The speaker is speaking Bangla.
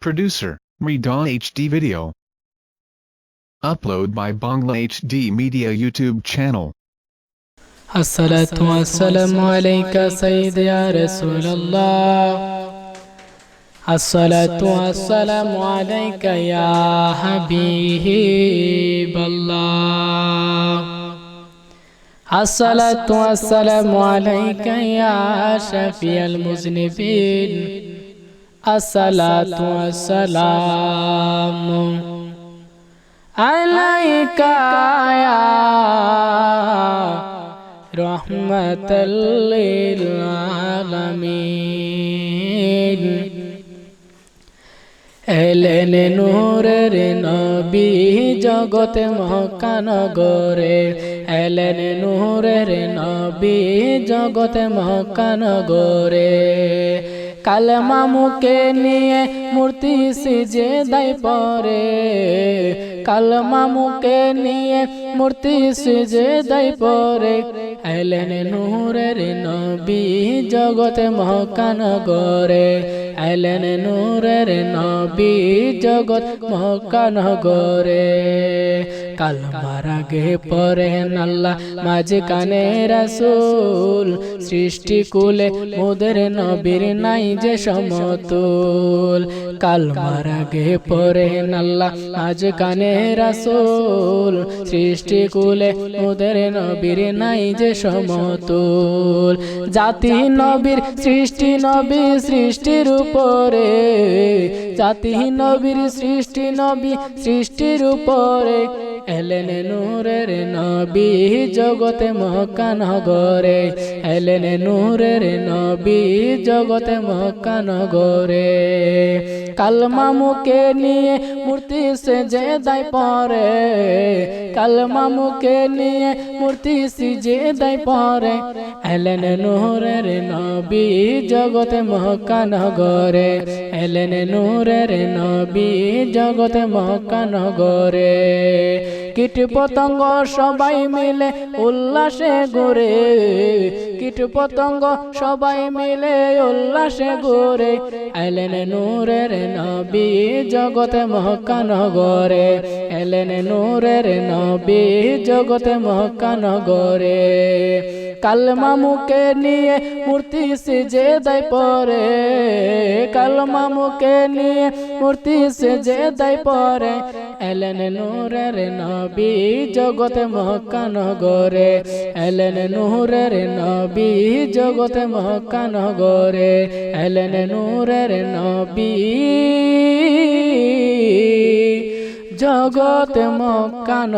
Producer, Redon HD Video. Upload by Bangla HD Media YouTube channel. الصلاة والسلام عليك سيدي يا رسول الله الصلاة والسلام عليك يا حبيب الله الصلاة والسلام عليك يا شفيع المذنبين الصلاة والسلام عليك يا رحمة للعالمين এলেন নূরের নবী জগতে মহানগরে এলেন নূরের নবী জগতে মহানগরে কালমা মুখে নিয়ে মূর্তি সিজে দায় পরে। কালমা মুখে নিয়ে মূর্তি সিজে দায় পরে। এলেন নূরের নবী জগতে মহানগরে এলেন নূরের নবী জগৎ মহানগরে কালমার আগে পরে নাল্লা মাঝে কানে রাসুল, সৃষ্টি কুলে মোদের নবীর নাই যে সমতুল। কালমার আগে পরে নাল্লা মাঝে কানে রাসুল, সৃষ্টি কুলে মোদের নবীর নাই যে সমতুল। জাতি নবীর সৃষ্টি নবী সৃষ্টির উপরে, জাতি নবীর সৃষ্টি নবী সৃষ্টির উপরে। এলেন নূরের নবী জগতে মকানগরে এলেন নূরের নবী জগতে মকানগরে কালমা মুখে নিয়ে মূর্তি সে যে দায় পরে। কালমা মুখে নিয়ে মূর্তি সিজে দায় পরে। এলেন নূরের নবী জগতে মকানগরে এলেন নূরের নবী জগতে মকানগরে কীট পতঙ্গ সবাই মিলে উল্লাসে ঘুরে। কীট পতঙ্গ সবাই মিলে উল্লাসে ঘুরে। এলেন নূরের নবী জগতে মহানগরে এলেন নূরের নবী জগতে মহানগরে কালমা মুখে নিয়ে মূর্তি সিজে দেয় পরে। কালমা মুখে নিয়ে মূর্তি সিজে দেয় পরে। এলেন নূরের নবী জগতে মহানগরে। এলেন নূরের নবী জগতে মহানগরে। এলেন নূরের নবী জগতে মকান